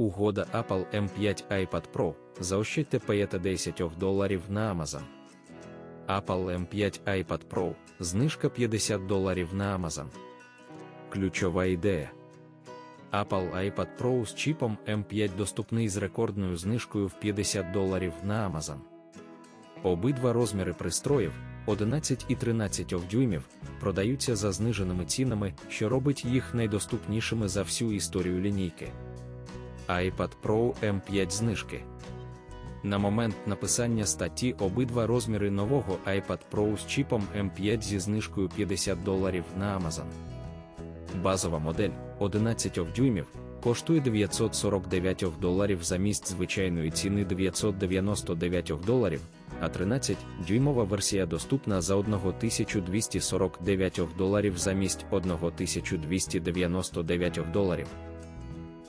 Угода Apple M5 iPad Pro. Заощадьте 10 доларів на Amazon. Apple M5 iPad Pro. Знижка 50 доларів на Amazon. Ключова ідея. Apple iPad Pro з чіпом M5 доступний з рекордною знижкою в 50 доларів на Amazon. Обидва розміри пристроїв 11 і 13 дюймів продаються за зниженими цінами, що робить їх найдоступнішими за всю історію лінійки. iPad Pro M5 знижки. На момент написання статті обидва розміри нового iPad Pro з чіпом M5 зі знижкою 50 доларів на Amazon. Базова модель 11 дюймів коштує 949 доларів замість звичайної ціни 999 доларів, а 13-дюймова версія доступна за 1249 доларів замість 1299 доларів.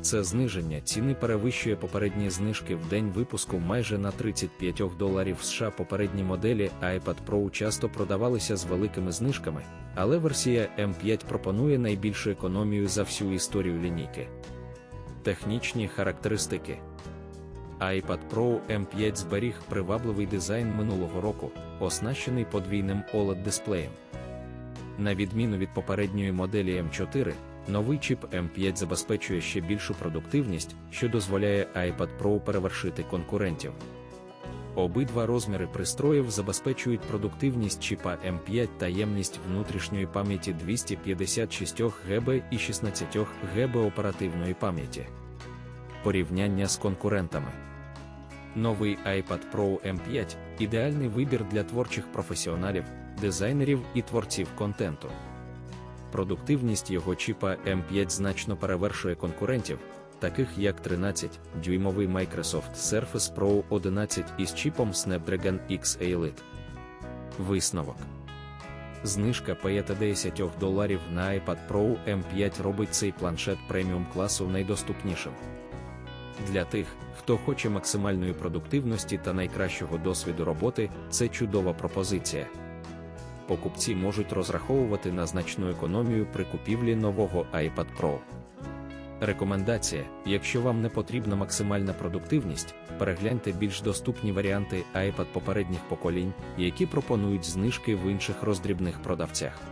Це зниження ціни перевищує попередні знижки в день випуску майже на 35 доларів США. Попередні моделі iPad Pro часто продавалися з великими знижками, але версія M5 пропонує найбільшу економію за всю історію лінійки. Технічні характеристики iPad Pro M5 зберіг привабливий дизайн минулого року, оснащений подвійним oled дисплеєм. На відміну від попередньої моделі M4, новий чіп M5 забезпечує ще більшу продуктивність, що дозволяє iPad Pro перевершити конкурентів. Обидва розміри пристроїв забезпечують продуктивність чіпа M5 та ємність внутрішньої пам'яті 256 ГБ і 16 ГБ оперативної пам'яті. Порівняння з конкурентами. Новий iPad Pro M5 ідеальний вибір для творчих професіоналів, дизайнерів і творців контенту. Продуктивність його чіпа M5 значно перевершує конкурентів, таких як 13-дюймовий Microsoft Surface Pro 11 із чіпом Snapdragon X Elite. Висновок. Знижка 50 доларів на iPad Pro M5 робить цей планшет преміум класу найдоступнішим. Для тих, хто хоче максимальної продуктивності та найкращого досвіду роботи, це чудова пропозиція. Покупці можуть розраховувати на значну економію при купівлі нового iPad Pro. Рекомендація: якщо вам не потрібна максимальна продуктивність, перегляньте більш доступні варіанти iPad попередніх поколінь, які пропонують знижки в інших роздрібних продавцях.